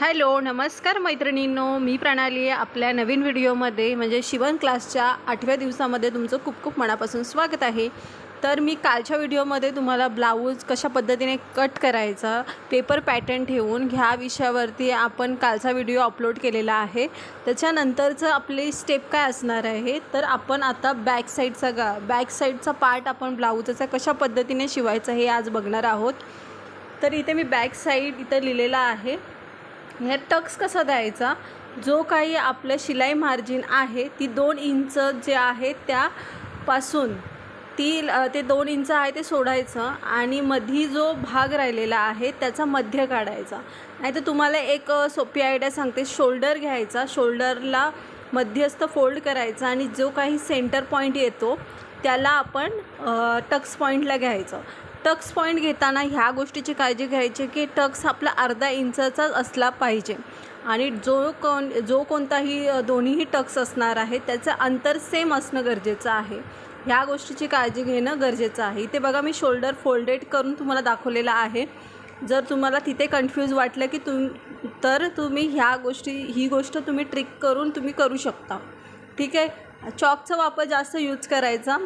Hello नमस्कार मैत्रिणींनो. मी प्रणाली आपल्या नवीन व्हिडिओमध्ये. म्हणजे शिवण क्लासच्या आठव्या दिवसामध्ये तुमचं खूप खूप मनापासून स्वागत आहे. तर मी कालच्या व्हिडिओमध्ये तुम्हाला ब्लाऊज कशा पद्धतीने कट करायचा पेपर पॅटर्न ठेवून ह्या विषयावरती आपण कालचा व्हिडिओ अपलोड केलेला आहे. त्याच्यानंतरचं आपली स्टेप काय असणार आहे तर आपण आता बॅक साईडचा गा बॅक साईडचा पार्ट आपण ब्लाऊजचा कशा पद्धतीने शिवायचा हे आज बघणार आहोत. तर इथे मी बॅक साईड इथं लिहिलेला आहे. ह्या टक्स कसा द्यायचा? जो काही आपलं शिलाई मार्जिन आहे ती दोन इंच जे आहे त्यापासून ती ते दोन इंच आहे ते सोडायचं आणि मधी जो भाग राहिलेला आहे त्याचा मध्य काढायचा. नाही तर तुम्हाला एक सोपी आयडिया सांगते. शोल्डर घ्यायचा. शोल्डरला मध्यस्थ फोल्ड करायचा आणि जो काही सेंटर पॉईंट येतो त्याला आपण टक्स पॉईंटला घ्यायचं. टक्स पॉईंट घेताना ह्या गोष्टीची काळजी घ्यायची की टक्स आपला अर्धा इंचाचाच असला पाहिजे. आणि जो कोण जो कोणताही दोन्हीही टक्स असणार आहे त्याचं अंतर सेम असणं गरजेचं आहे. ह्या गोष्टीची काळजी घेणं गरजेचं आहे. इथे बघा मी शोल्डर फोल्डेड करून तुम्हाला दाखवलेला आहे. जर तुम्हाला तिथे कन्फ्यूज वाटलं की तुम तर तुम्ही ह्या गोष्टी ही गोष्ट तुम्ही ट्रिक करून तुम्ही करू शकता. ठीक आहे? चॉकचा वापर जास्त यूज करायचा.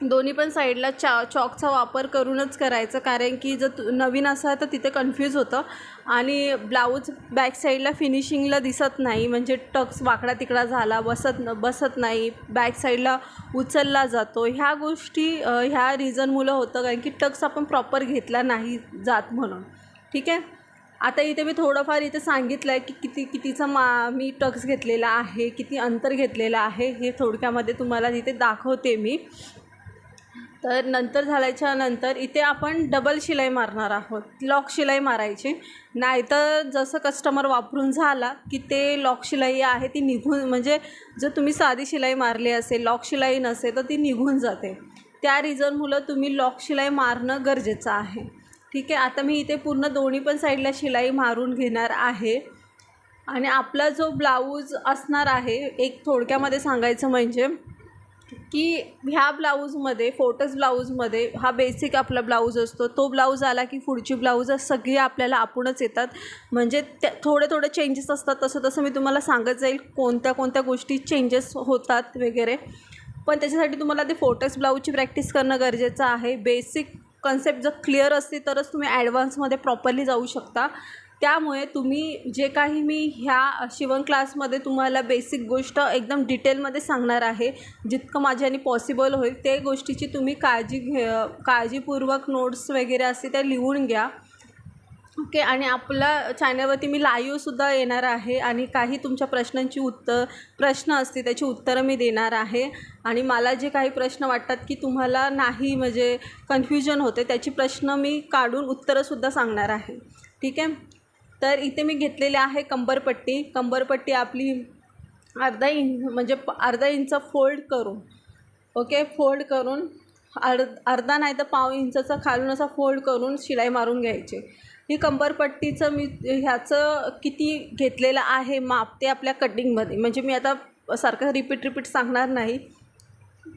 दोन्ही पण साईडला चा चॉकचा वापर करूनच करायचं. कारण की जर नवीन असा तर तिथे कन्फ्यूज होतं. आणि ब्लाऊज बॅक साईडला फिनिशिंगला दिसत नाही. म्हणजे टक्स वाकडा तिकडा झाला बसत न बसत नाही. बॅक साईडला उचलला जातो. ह्या गोष्टी ह्या रिझनमुळं होतं. कारण की टक्स आपण प्रॉपर घेतला नाही जात म्हणून. ठीक आहे? आता इथे मी थोडंफार इथे सांगितलं आहे की किती कितीचा मा मी टक्स घेतलेला आहे किती अंतर घेतलेलं आहे हे थोडक्यामध्ये तुम्हाला तिथे दाखवते मी. तर नंतर झाल्याच्यानंतर इथे आपण डबल शिलाई मारणार आहोत. लॉक शिलाई मारायची. नाहीतर जसं कस्टमर वापरून झाला की ते लॉक शिलाई आहे ती निघून म्हणजे जर तुम्ही साधी शिलाई मारली असेल लॉक शिलाई नसेल तर ती निघून जाते. त्या रिझनमुळं तुम्ही लॉक शिलाई मारणं गरजेचं आहे. ठीक आहे? आता मी इथे पूर्ण दोन्ही पण साईडला शिलाई मारून घेणार आहे. आणि आपला जो ब्लाऊज असणार आहे एक थोडक्यामध्ये सांगायचं म्हणजे की ह्या ब्लाऊजमध्ये फोटस ब्लाऊजमध्ये हा बेसिक आपला ब्लाऊज असतो. तो ब्लाऊज आला की पुढची ब्लाऊज सगळी आपल्याला आपणच येतात. म्हणजे त्या थोडे थोडे चेंजेस असतात. तसं तसं मी तुम्हाला सांगत जाईल कोणत्या कोणत्या गोष्टी चेंजेस होतात वगैरे. पण त्याच्यासाठी तुम्हाला ते फोटस ब्लाऊजची प्रॅक्टिस करणं गरजेचं आहे. बेसिक कन्सेप्ट जर क्लिअर असते तरच तुम्ही ॲडव्हान्समध्ये प्रॉपरली जाऊ शकता. त्यामुळे तुम्ही जे काही मी ह्या शिवण क्लासमध्ये तुम्हाला बेसिक गोष्ट एकदम डिटेलमध्ये सांगणार आहे जितकं माझ्याने पॉसिबल होईल ते गोष्टीची तुम्ही काळजी घे काळजीपूर्वक नोट्स वगैरे असते त्या लिहून घ्या. ओके आणि आपल्या चॅनलवरती मी लाईव्हसुद्धा येणार आहे आणि काही तुमच्या प्रश्नांची उत्तर प्रश्न असते त्याची उत्तरं मी देणार आहे. आणि मला जे काही प्रश्न वाटतात की तुम्हाला नाही म्हणजे कन्फ्युजन होते त्याची प्रश्न मी काढून उत्तरंसुद्धा सांगणार आहे. ठीक आहे? तर इथे मी घेतलेले आहे कंबरपट्टी. कंबरपट्टी आपली अर्धा इंच म्हणजे अर्धा इंच फोल्ड करून. ओके? फोल्ड करून. अर्ध अर्धा नाही तर पाव इंचाचा खालून असा फोल्ड करून शिलाई मारून घ्यायची. ही कंबरपट्टीचं मी ह्याचं किती घेतलेलं आहे माप ते आपल्या कटिंगमध्ये. म्हणजे मी आता सारखं रिपीट रिपीट सांगणार नाही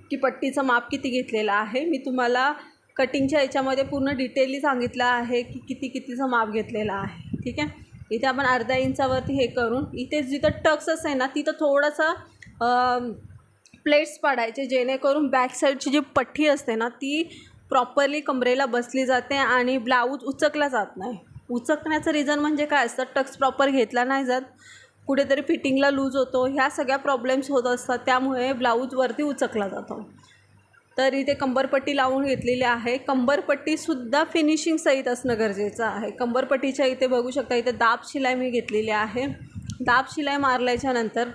की पट्टीचं माप किती घेतलेलं आहे. मी तुम्हाला कटिंगच्या याच्यामध्ये पूर्ण डिटेलली सांगितलं आहे की किती कितीचं माप घेतलेलं आहे. ठीक आहे? इथे आपण अर्ध्या इंचावरती हे करून इथे जिथं टक्स आहे ना तिथं थोडंसं प्लेट्स पाडायचे जेणेकरून बॅक साईडची जी पट्टी असते ना ती प्रॉपरली कमरेला बसली जाते आणि ब्लाऊज उचकला जात नाही. उचकण्याचं रिझन म्हणजे काय असतं? टक्स प्रॉपर घेतला नाही जात. कुठेतरी फिटिंगला लूज होतो. ह्या सगळ्या प्रॉब्लेम्स होत असतात. त्यामुळे ब्लाऊजवरती उचकला जातो. तर इथे कंबरपट्टी लावून घेतलेली आहे. कंबरपट्टीसुद्धा फिनिशिंग सहित असणं गरजेचं आहे. कंबरपट्टीच्या इथे बघू शकता इथे दाब शिलाई मी घेतलेली आहे. दाब शिलाई मारल्याच्या नंतर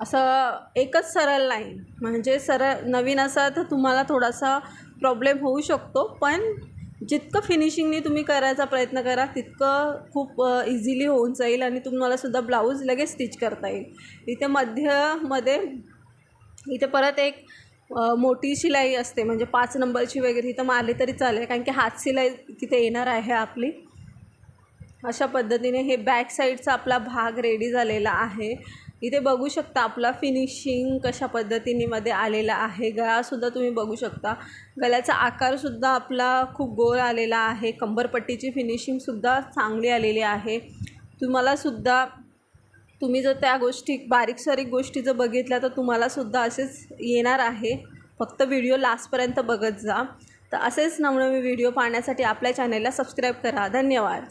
असं एकच सरळ लाईन म्हणजे सरळ नवीन असा तर तुम्हाला थोडासा प्रॉब्लेम होऊ शकतो पण जितकं फिनिशिंगनी तुम्ही करायचा प्रयत्न करा तितकं खूप इझिली होऊन जाईल आणि तुम्हालासुद्धा ब्लाऊज लगेच स्टिच करता येईल. इथे मध्यमध्ये इथे परत एक मोठी शिलाई असते म्हणजे पाच नंबरची वगैरे इथं मारली तरी चालेल कारण की हात शिलाई तिथे येणार आहे आपली. अशा पद्धतीने हे बॅक साईडचा आपला भाग रेडी झालेला आहे. इथे बघू शकता आपला फिनिशिंग कशा पद्धतीनेमध्ये आलेला आहे. गळासुद्धा तुम्ही बघू शकता. गळ्याचा आकारसुद्धा आपला खूप गोल आलेला आहे. कंबरपट्टीची फिनिशिंगसुद्धा चांगली आलेली आहे. तुम्हालासुद्धा तुम्ही जर त्या गोष्टी बारीक सारीक गोष्टी जर बघितल्या तर तुम्हालासुद्धा असेच येणार आहे. फक्त व्हिडिओ लास्टपर्यंत बघत जा. तर असेच नवनवीन व्हिडिओ पाहण्यासाठी आपल्या चॅनेलला सबस्क्राईब करा. धन्यवाद.